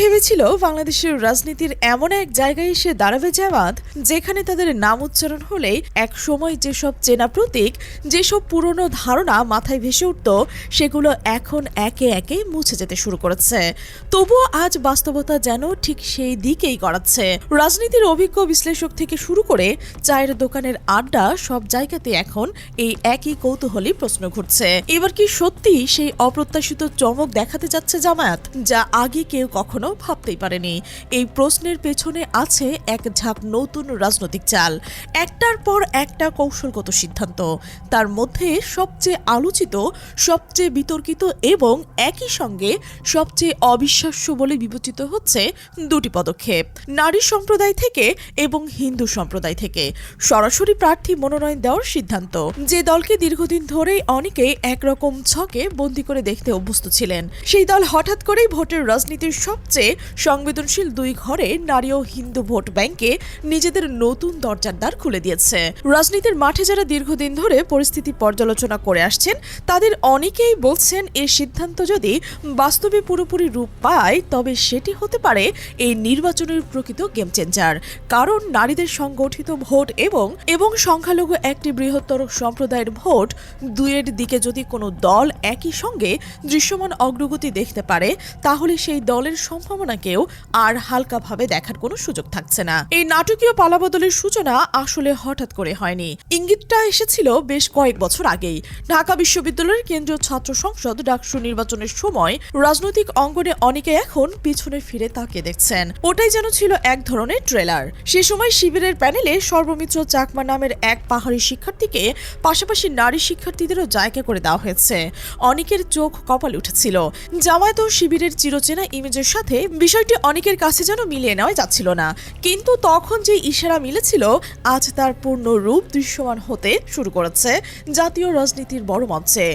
ভেবেছিল বাংলাদেশের রাজনীতির এমন এক জায়গায় এসে দাঁড়াবে জামাত, যেখানে তাদের নাম উচ্চারণ হলেই এক সময় যেসব চেনা প্রতীক, যেসব পুরনো ধারণা মাথায় ভেসে উঠত, সেগুলো এখন একে একে মুছে যেতে শুরু করেছে। তবুও আজ বাস্তবতা যেন ঠিক সেই দিকেই গড়াচ্ছে। রাজনীতির অভিজ্ঞ বিশ্লেষক থেকে শুরু করে চায়ের দোকানের আড্ডা সব জায়গাতে এখন এই একই কৌতূহলী প্রশ্ন ঘুরছে। এবার কি সত্যি সেই অপ্রত্যাশিত চমক দেখাতে যাচ্ছে জামায়াত, যা আগে কেউ কখনো ভাবতেই পারেনি। এই প্রশ্নের পেছনে আছে এক ঝাঁক নতুন রাজনৈতিক চাল। একটার পর একটা কৌশলগত সিদ্ধান্ত। তার মধ্যে সবচেয়ে আলোচিত, সবচেয়ে বিতর্কিত এবং একই সঙ্গে সবচেয়ে অবিশ্বাস্য বলে বিবেচিত হচ্ছে দুটি পদক্ষেপ। নারী সম্প্রদায় থেকে এবং হিন্দু সম্প্রদায় থেকে। সরাসরি প্রার্থী মনোনয়ন দেওয়ার সিদ্ধান্ত। যে দলকে দীর্ঘদিন ধরেই অনেকেই একরকম ছকে বন্দি করে দেখতে অভ্যস্ত ছিলেন, সেই দল হঠাৎ করেই ভোটের রাজনীতির সবচেয়ে সংবেদনশীল দুই ঘরে নারী ও হিন্দু ভোট ব্যাংকে নিজেদের নতুন দরজার দ্বার খুলে দিয়েছে। রাজনীতির মাঠে যারা দীর্ঘদিন ধরে পরিস্থিতি পর্যালোচনা করে আসছেন, তাদের অনেকেই বলছেন এই সিদ্ধান্ত যদি বাস্তবে পুরোপুরি রূপ পায়, তবে সেটি হতে পারে এই নির্বাচনের প্রকৃত গেম চেঞ্জার। কারণ নারীদের সংগঠিত ভোট এবং এবং সংখ্যালঘু একটি বৃহত্তর সম্প্রদায়ের ভোট দুয়ের দিকে যদি কোনো দল একই সঙ্গে দৃশ্যমান অগ্রগতি দেখতে পারে, তাহলে সেই দলের সম্ভাবনাকেও আর হালকাভাবে দেখার কোনো সুযোগ থাকছে না। এই নাটকীয় পালাবদলের সূচনা আসলে হঠাৎ করে হয়নি। ইঙ্গিতটা এসেছিল বেশ কয়েক বছর আগেই। ঢাকা বিশ্ববিদ্যালয়ের কেন্দ্রীয় ছাত্র সংসদ ডাকসু নির্বাচনের সময় রাজনৈতিক অঙ্গনে অনেকে এখন পিছনে ফিরে তাকিয়ে দেখছেন। ওটাই যেন ছিল এক ধরনের ট্রেলার। সে সময় শিবিরের প্যানেলে সর্বমিত্র চাকমা নামের এক পাহাড়ি শিক্ষার্থীকে পাশাপাশি নারী শিক্ষার্থীদেরও জায়গা করে দেওয়া হয়েছে। অনেকের চোখ কপালে উঠেছিল। জামায়াত শিবিরের চিরচেনা ইমেজের সাথে বিষয়টি অনেকের কাছে যেন মিলিয়ে নেওয়া যাচ্ছিল না। কিন্তু তখন যে ইশারা মিলেছিল, আজ তার পূর্ণ রূপ দৃশ্যমান হতে শুরু করেছে জাতীয় রাজনীতির বড় মঞ্চে।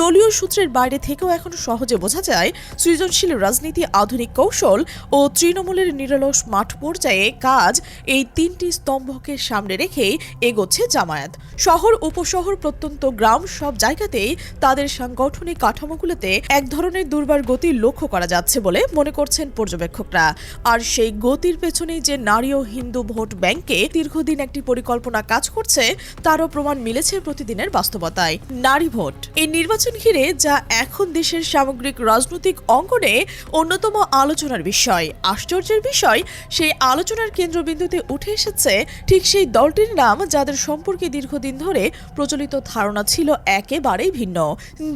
দলীয় সূত্রের বাইরে থেকেও এখন সহজে বোঝা যায়, সৃজনশীল রাজনীতি আধুনিক কৌশল ও তৃণমূলের নিরলস মাঠ পর্যায়ে কাজ এই তিনটি স্তম্ভকে সামনে রেখেই এগোচ্ছে জামায়াত। শহর, উপশহর, প্রত্যন্ত গ্রাম সব জায়গাতেই তাদের সাংগঠনিক কাঠামোগুলোতে এক ধরনের দুর্বার গতি লক্ষ্য করা যাচ্ছে বলে মনে করছেন পর্যবেক্ষকরা। আর সেই গতির পেছনেই যে নারী ও হিন্দু ভোট ব্যাংকে দীর্ঘদিন একটি পরিকল্পনা কাজ করছে, তারও প্রমাণ মিলেছে প্রতিদিনের বাস্তবতায়। নারী ভোট। এই নির্বাচন ঘিরে যা এখন দেশের সামগ্রিক রাজনৈতিক অঙ্গনে অন্যতম আলোচনার বিষয়। আশ্চর্যের বিষয়, সেই আলোচনার কেন্দ্রবিন্দুতে উঠে এসেছে ঠিক সেই দলটির নাম যাদের সম্পর্কে দীর্ঘদিন ধরে প্রচলিত ধারণা ছিল একেবারেই ভিন্ন।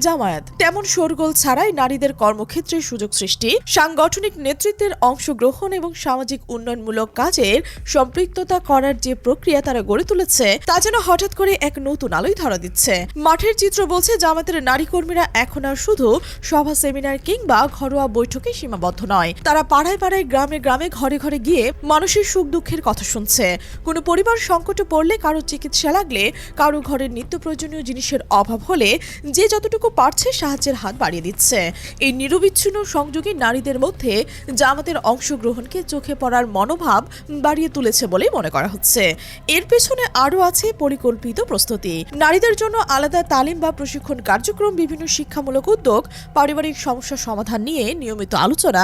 জামায়াত। তেমন শোরগোল ছাড়াই নারীদের কর্মক্ষেত্রে সুযোগ সৃষ্টি। সাংগঠনিক নেতৃত্বের অংশগ্রহণ এবং সামাজিক উন্নয়নমূলক কাজের সম্পৃক্ততা করার যে প্রক্রিয়া তারা গড়ে তুলেছে, তা যেন হঠাৎ করে এক নতুন আলোয় ধরা দিচ্ছে। মাঠের চিত্র বলছে, জামাতের নারী কর্মীরা এখন আর শুধু সভা, সেমিনার কিংবা ঘরোয়া বৈঠকে সীমাবদ্ধ নয়। তারা পাড়ায় পাড়ায়, গ্রামে গ্রামে, ঘরে ঘরে গিয়ে মানুষের সুখ দুঃখের কথা শুনছে। কোনো পরিবার সংকটে পড়লে কারও চিকিৎসা লাগলে, কারও ঘরের নিত্য প্রয়োজনীয় জিনিসের অভাব হলে যে যতটুকু পারছে সাহায্যের হাত বাড়িয়ে দিচ্ছে। এই নিরবিচ্ছিন্ন সংযোগী নারীদের মধ্যে জামাতের অংশগ্রহণকে চোখে পড়ার মনোভাব বাড়িয়ে তুলেছে বলে মনে করা হচ্ছে। এর পেছনে আরও আছে পরিকল্পিত প্রস্তুতি। নারীদের জন্য আলাদা তালিম বা প্রশিক্ষণ কার্যক্রম, বিভিন্ন শিক্ষামূলক উদ্যোগ, পারিবারিক সমস্যা সমাধান নিয়ে নিয়মিত আলোচনা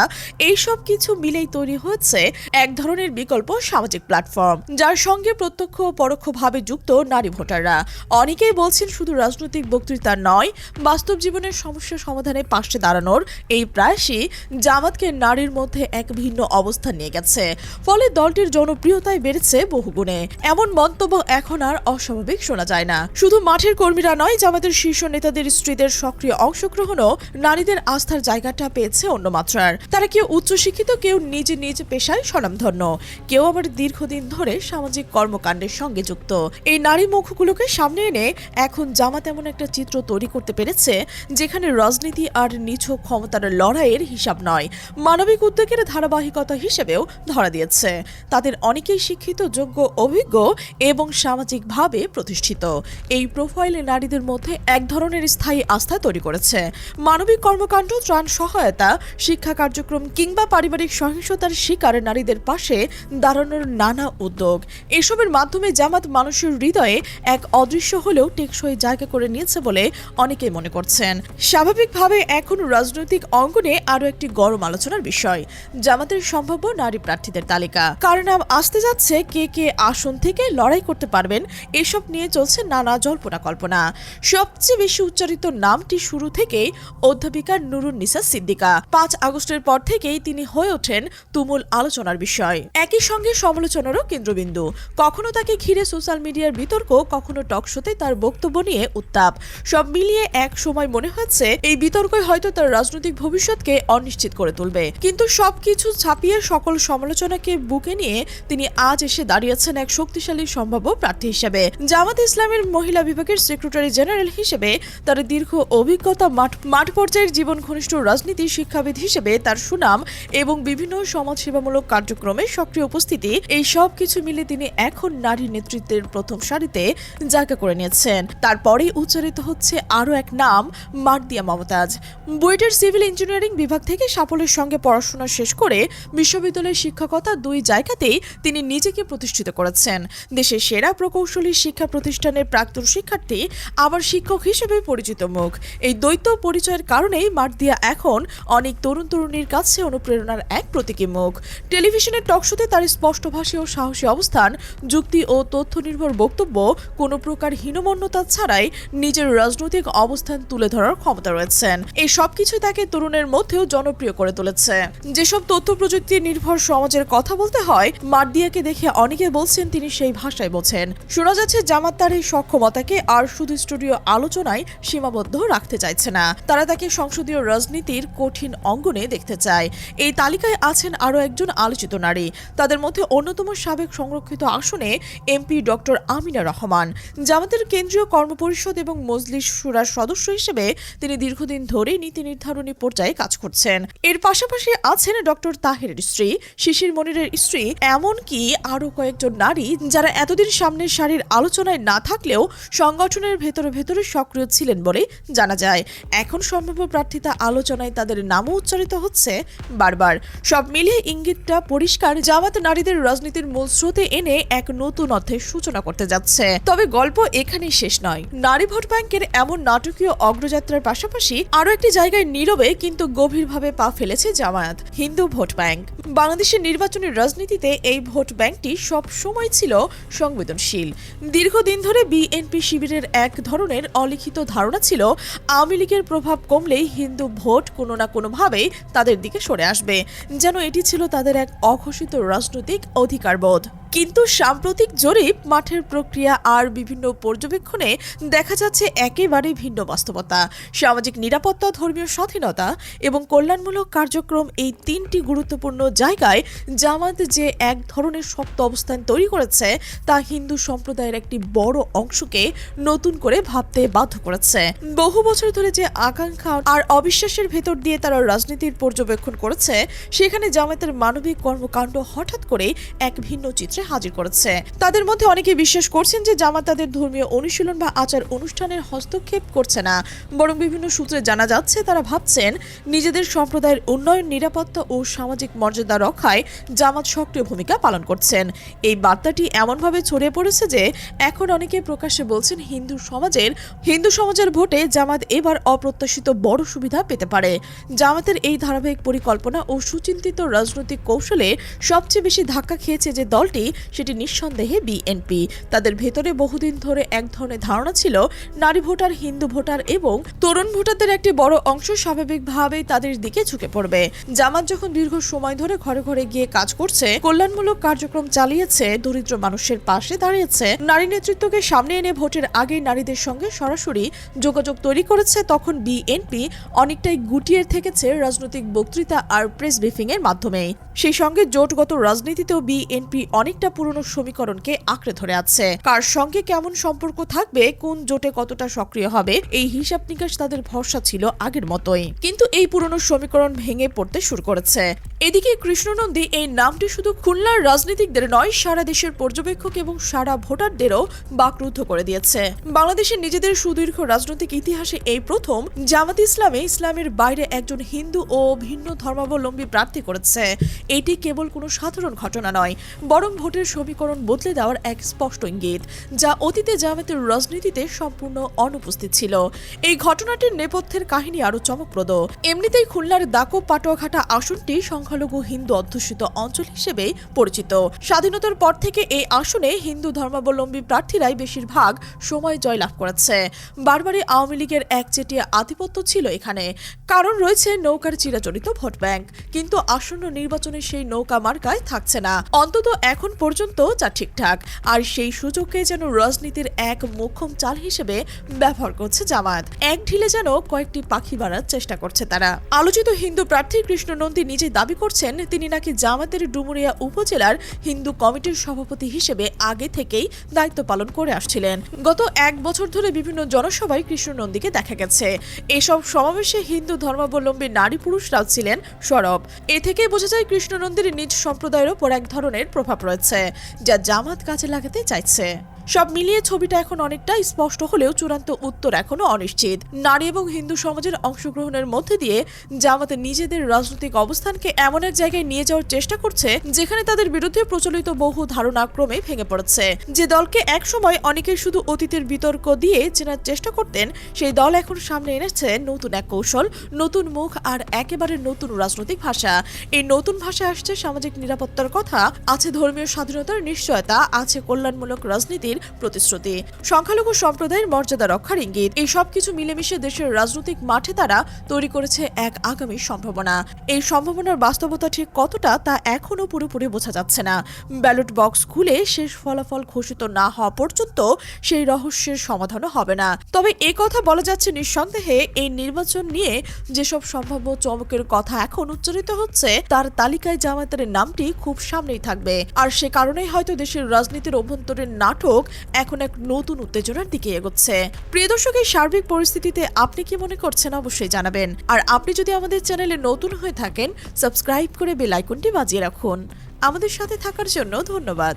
এই সব কিছু মিলেই তৈরি হয়েছে এক ধরনের বিকল্প সামাজিক প্ল্যাটফর্ম, যার সঙ্গে প্রত্যক্ষ ও পরোক্ষভাবে যুক্ত নারী ভোটাররা। অনেকেই বলছেন শুধু রাজনৈতিক বক্তৃতা নয়, বাস্তব জীবনের সমস্যা সমাধানে পাশে দাঁড়ানোর এই প্রায়শই জামাতকে নারীর মধ্যে এক ভিন্ন অবস্থান নিয়ে গেছে। ফলে দলটির জনপ্রিয়তায় বেড়েছে বহুগুণে। এমন মন্তব্য এখন আর অস্বাভাবিক শোনা যায় না। শুধু মাঠের কর্মীরা নয় জামাতের শীর্ষ নেতাদের স্ত্রীদের সক্রিয় অংশগ্রহণও নারীদের আস্থার জায়গাটা পেয়েছে অন্য মাত্রার। তারা কেউ উচ্চশিক্ষিত, কেউ নিজ নিজ পেশায় স্বনামধন্য। কেউ আবার দীর্ঘদিন ধরে সামাজিক কর্মকাণ্ডের সঙ্গে যুক্ত। এই নারী মুখগুলোকে সামনে এনে এখন জামাত এমন একটা চিত্র তৈরি করতে পেরেছে, যেখানে রাজনীতি আর নিছক ক্ষমতার লড়াইয়ের হিসাব নয়। মানবিক উদ্যোগের ধারাবাহিকতা হিসেবেও ধরা দিয়েছে। তাদের অনেকেই শিক্ষিত, যোগ্য, অভিজ্ঞ এবং সামাজিকভাবে প্রতিষ্ঠিত। এই প্রোফাইলে নারীদের মধ্যে এক ধরনের স্থায়ী আস্থা তৈরি করেছে। মানবিক কর্মকাণ্ড, ত্রাণ সহায়তা, শিক্ষা কার্যক্রম কিংবা পারিবারিক সহিংসতার শিকার নারীদের পাশে দাঁড়ানোর নানা উদ্যোগ। এসবের মাধ্যমে জামাত মানুষের হৃদয়ে এক অদৃশ্য হলেও টেকসই জায়গা করে নিয়েছে বলে অনেকেই মনে করছেন। স্বাভাবিকভাবে এখন রাজনৈতিক অঙ্গনে আরও একটি গরম আলোচনা আলোচনার বিষয়। জামাতের সম্ভাব্য নারী প্রার্থীদের তালিকা। কার নাম আসতে যাচ্ছে, কে কে আসন থেকে লড়াই করতে পারবেন, এসব নিয়ে চলছে নানা জল্পনা কল্পনা সবচেয়ে বেশি উচ্চারিত নামটি শুরু থেকেই অধ্যাপিকা নুরুন নিসা সিদ্দিকা। পাঁচ আগস্টের পর থেকেই তিনি হয়ে ওঠেন তুমুল আলোচনার বিষয়। একই সঙ্গে সমালোচনারও কেন্দ্রবিন্দু। কখনো তাকে ঘিরে সোশ্যাল মিডিয়ার বিতর্ক, কখনো টকশোতে তার বক্তব্য নিয়ে উত্তাপ। সব মিলিয়ে এক সময় মনে হচ্ছে, এই বিতর্কই হয়তো তার রাজনৈতিক ভবিষ্যৎকে অনিশ্চিত করে তুলবে। কিন্তু সবকিছু ছাপিয়ে সকল সমালোচনাকে বুকে নিয়ে তিনি আজ এসে দাঁড়িয়েছেন এক শক্তিশালী সম্ভাব্য প্রার্থী হিসেবে। জামাত ইসলামের মহিলা বিভাগের সেক্রেটারি জেনারেল হিসেবে তার দীর্ঘ অভিজ্ঞতা মাঠ মাঠ পর্যায়ের জীবন ঘনিষ্ঠ রাজনীতি শিক্ষাবিদ হিসেবে তার সুনাম এবং বিভিন্ন সমাজসেবামূলক কার্যক্রমে সক্রিয় উপস্থিতি, এই সব কিছু মিলে তিনি এখন নারী নেতৃত্বের প্রথম সারিতে জায়গা করে নিয়েছেন। তারপরেই উচ্চারিত হচ্ছে আরও এক নাম মার্দিয়া মমতাজ। বুয়েটের সিভিল ইঞ্জিনিয়ারিং বিভাগ থেকে সাফল্যের সঙ্গে পড়াশোনা শেষ করে বিশ্ববিদ্যালয়ের শিক্ষকতা দুই জায়গাতেই তিনি নিজেকে প্রতিষ্ঠিত করেছেন। দেশের সেরা প্রকৌশলী শিক্ষা প্রতিষ্ঠানের প্রাক্তন শিক্ষার্থী আবার শিক্ষক হিসেবে পরিচিত মুখ। এই দ্বৈত পরিচয়ের কারণেই মার্দিয়া এখন অনেক তরুণ তরুণীর কাছে অনুপ্রেরণার এক প্রতীকী মুখ। টেলিভিশনের টকশোতে তার স্পষ্টভাষী ও সাহসী অবস্থান, যুক্তি ও তথ্য নির্ভর বক্তব্য কোনো প্রকার হীনমন্যতা ছাড়াই নিজের রাজনৈতিক অবস্থান তুলে ধরার ক্ষমতা রয়েছেন। এই সবকিছু তাকে তরুণের মধ্যেও জনপ্রিয় করে তুলেছে। যেসব তথ্য প্রযুক্তি নির্ভর সমাজের কথা বলতে হয়, মার্দিয়াকে দেখে অনেকে বলছেন তিনি সেই ভাষায় বোঝেন। শোনা যাচ্ছে জামাত তার এই সক্ষমতাকে আর শুধু স্টুডিও আলোচনায় সীমাবদ্ধ রাখতে চাইছে না। তারা তাকে সংসদীয় রাজনীতির কঠিন অঙ্গনে দেখতে চায়। এই তালিকায় আছেন আরও একজন আলোচিত নারী। তাদের মধ্যে অন্যতম সাবেক সংরক্ষিত আসনে এমপি ডক্টর আমিনা রহমান। জামাতের কেন্দ্রীয় কর্মপরিষদ এবং মজলিস সুরার সদস্য হিসেবে তিনি দীর্ঘদিন ধরে নীতি নির্ধারণী পর্যায়ে কাজ করছেন। এর পাশাপাশি আছেন ডক্টর তাহেরের স্ত্রী শিশির মনিরের স্ত্রী, এমনকি আরও কয়েকজন নারী যারা এতদিন সামনের সারির আলোচনায় না থাকলেও সংগঠনের ভেতরে ভেতরে সক্রিয় ছিলেন বলে জানা যায়। এখন সম্ভাব্য প্রার্থিতা আলোচনায় তাদের নামও উচ্চারিত হচ্ছে বারবার। সব মিলিয়ে ইঙ্গিতটা পরিষ্কার, জামাত নারীদের রাজনীতির মূল স্রোতে এনে এক নতুন অধ্যায়ের সূচনা করতে যাচ্ছে। তবে গল্প এখানেই শেষ নয়। নারী ভোট ব্যাংকের এমন নাটকীয় অগ্রযাত্রার পাশাপাশি আরও একটি জায়গায় নীরবে কিন্তু গভীরভাবে পা ফেলেছে জামায়াত, হিন্দু ভোট ব্যাংক। বাংলাদেশের নির্বাচনী রাজনীতিতে এই ভোট ব্যাংকটি সব সময় ছিল সংবেদনশীল। দীর্ঘদিন ধরে বিএনপি শিবিরের এক ধরনের অলিখিত ধারণা ছিল, আওয়ামী লীগের প্রভাব কমলেই হিন্দু ভোট কোনো না কোনোভাবেই তাদের দিকে সরে আসবে। যেন এটি ছিল তাদের এক অঘোষিত রাজনৈতিক অধিকারবোধ। কিন্তু সাম্প্রতিক জরিপ, মাঠের প্রক্রিয়া আর বিভিন্ন পর্যবেক্ষণে দেখা যাচ্ছে একেবারে ভিন্ন বাস্তবতা। সামাজিক নিরাপত্তা, ধর্মীয় স্বাধীনতা এবং কল্যাণমূলক কার্যক্রম এই তিনটি গুরুত্বপূর্ণ জায়গায় জামাত যে এক ধরনের শক্ত অবস্থান তৈরি করেছে, তা হিন্দু সম্প্রদায়ের একটি বড় অংশকে নতুন করে ভাবতে বাধ্য করেছে। বহু বছর ধরে যে আকাঙ্ক্ষা আর অবিশ্বাসের ভেতর দিয়ে তারা রাজনীতির পর্যবেক্ষণ করেছে, সেখানে জামাতের মানবিক কর্মকাণ্ড হঠাৎ করে এক ভিন্ন চিত্রে হাজির করেছে। তাদের মধ্যে অনেকে বিশ্বাস করছেন যে জামাত তাদের ধর্মীয় অনুশীলন বা আচার অনুষ্ঠানের হস্তক্ষেপ করছে না। বরং বিভিন্ন সূত্রে জানা যাচ্ছে, তারা ভাবছেন নিজেদের সম্প্রদায়ের উন্নয়ন, নিরাপত্তা ও সামাজিক মর্যাদা রক্ষায় জামাত সক্রিয় ভূমিকা পালন করছেন। এই বার্তাটি এমনভাবে ছড়িয়ে পড়েছে যে এখন অনেকে প্রকাশ্যে বলছেন হিন্দু সমাজের হিন্দু সমাজের ভোটে জামাত এবার অপ্রত্যাশিত বড় সুবিধা পেতে পারে। জামাতের এই ধারাবাহিক পরিকল্পনা ও সুচিন্তিত রাজনৈতিক কৌশলে সবচেয়ে বেশি ধাক্কা খেয়েছে যে দলটি সেটি নিঃসন্দেহে বিএনপি তাদের ভেতরে বহুদিন ধরে এক ধরনের ধারণা ছিল, নারী ভোটার, হিন্দু ভোটার এবং তরুণ ভোটারদের একটি বড় অংশ স্বাভাবিকভাবেই তাদের দিকে ঝুঁকে পড়বে। জামাত যখন দীর্ঘ সময় ধরে ঘরে ঘরে গিয়ে কাজ করছে, কল্যাণমূলক কার্যক্রম চালিয়েছে, দরিদ্র মানুষের পাশে দাঁড়িয়েছে, নারী নেতৃত্বকে সামনে এনে ভোটের আগে নারীদের সঙ্গে সরাসরি যোগাযোগ তৈরি করেছে, তখন বিএনপি অনেকটাই গুটিয়ে থেকেছে রাজনৈতিক বক্তৃতা আর প্রেস ব্রিফিং এর মাধ্যমে সেই সঙ্গে জোটগত রাজনীতিতেও বিএনপি অনেকটা পুরনো সমীকরণকে আঁকড়ে ধরে আছে। কার সঙ্গে কেমন সম্পর্ক থাকবে, কোন জোটে কতটা সক্রিয় হবে, এই হিসাব নিকাশ তাদের ভরসা ছিল আগের মতোই। কিন্তু এই পুরনো সমীকরণ ভেঙে পড়তে শুরু করেছে। এদিকে কৃষ্ণনন্দী এই নামটি শুধু খুলনার রাজনীতিকদের নয়, সারা দেশের পর্যবেক্ষক এবং সারা ভোটারদেরও বাকরুদ্ধ করে দিয়েছে। বাংলাদেশের নিজেদের সুদীর্ঘ রাজনৈতিক ইতিহাসে এই প্রথম, জামাত ইসলামে ইসলামের বাইরে একজন হিন্দু ও ভিন্ন ধর্মাবলম্বী প্রার্থী করেছে। এটি কেবল কোনো সাধারণ ঘটনা নয়, বরং ভোটের সমীকরণ বদলে দেওয়ার এক স্পষ্ট ইঙ্গিত, যা অতীতে জামায়াতের রাজনীতিতে সম্পূর্ণ অনুপস্থিত ছিল। এই ঘটনাটির নেপথ্যের কাহিনী আরও চমকপ্রদ। এমনিতেই খুলনার দাকো পাটোয়াঘাটা আসনটি সংখ্যালঘু হিন্দু অধ্যুষিত অঞ্চল হিসেবে পরিচিত। স্বাধীনতার পর থেকে এই আসনে হিন্দু ধর্মাবলম্বী প্রার্থীরাই বেশিরভাগ সময় জয়লাভ করেছে। বারবারই আওয়ামী লীগের একচেটিয়া আধিপত্য ছিল এখানে। কারণ রয়েছে নৌকার চিরাচরিত ভোট ব্যাংক। কিন্তু আসন্ন নির্বাচনে সেই নৌকা মার্কায় থাকছে না। অন্তত এখন পর্যন্ত যা ঠিকঠাক। আর সেই সুযোগকে যেন রাজনীতির এক মোক্ষম চাল হিসেবে ব্যবহার করছে জামাত এক ঢিলে যেন কয়েকটি পাখি মারার চেষ্টা করছে তারা। আলোচিত হিন্দু প্রার্থী কৃষ্ণ নন্দী নিজেই দাবি করছেন, তিনি নাকি জামাতের ডুমুরিয়া উপজেলার হিন্দু কমিটির সভাপতি হিসেবে আগে থেকেই দায়িত্ব পালন করে আসছিলেন। গত এক বছর ধরে বিভিন্ন জনসভায় কৃষ্ণ নন্দীকে দেখা গেছে। এসব সমাবেশে হিন্দু ধর্মাবলম্বী নারী পুরুষরাও ছিলেন সরব। এ থেকেই বোঝা যায় কৃষ্ণ নন্দীর নিজ সম্প্রদায়ের ওপর এক ধরনের প্রভাব রয়েছে। যা জামাত কাজে লাগাতে চাইছে। সব মিলিয়ে ছবিটা এখন অনেকটা স্পষ্ট হলেও চূড়ান্ত উত্তর এখনও অনিশ্চিত। নারী এবং হিন্দু সমাজের অংশগ্রহণের মধ্যে দিয়ে জামাতে নিজেদের রাজনৈতিক অবস্থানকে এমন এক জায়গায় নিয়ে যাওয়ার চেষ্টা করছে, যেখানে তাদের বিরুদ্ধে প্রচলিত বহু ধারণা ক্রমে ভেঙে পড়েছে। যে দলকে একসময় অনেকে শুধু অতীতের বিতর্ক দিয়ে চেনার চেষ্টা করতেন, সেই দল এখন সামনে এনেছে নতুন এক কৌশল, নতুন মুখ আর একেবারে নতুন রাজনৈতিক ভাষা। এই নতুন ভাষা আসছে সামাজিক নিরাপত্তার কথা, আছে ধর্মীয় স্বাধীনতার নিশ্চয়তা, আছে কল্যাণমূলক রাজনীতির প্রতিশ্রুতি। সংখ্যালঘু সম্প্রদায়ের মর্যাদা রক্ষার ইঙ্গিত। এই সবকিছু মিলেমিশে দেশের রাজনৈতিক মাঠে তারা তৈরি করেছে এক আগামী সম্ভাবনা। এই সম্ভাবনার বাস্তবতা ঠিক কতটা তা এখনও পুরোপুরি বোঝা যাচ্ছে না। ব্যালট বক্স খুলে শেষ ফলাফল ঘোষিত না হওয়া পর্যন্ত সেই রহস্যের সমাধানও হবে না। তবে এ কথা বলা যাচ্ছে নিঃসন্দেহে, এই নির্বাচন নিয়ে যেসব সম্ভাব্য চমকের কথা এখন উচ্চারিত হচ্ছে, তার তালিকায় জামায়াতের নামটি খুব সামনেই থাকবে। আর সে কারণেই হয়তো দেশের রাজনীতির অভ্যন্তরীণ নাটক এখন এক নতুন উত্তেজনার দিকে এগোচ্ছে। প্রিয় দর্শক, এই সার্বিক পরিস্থিতিতে আপনি কি মনে করছেন অবশ্যই জানাবেন। আর আপনি যদি আমাদের চ্যানেলে নতুন হয়ে থাকেন, সাবস্ক্রাইব করে বেল আইকনটি বাজিয়ে রাখুন। আমাদের সাথে থাকার জন্য ধন্যবাদ।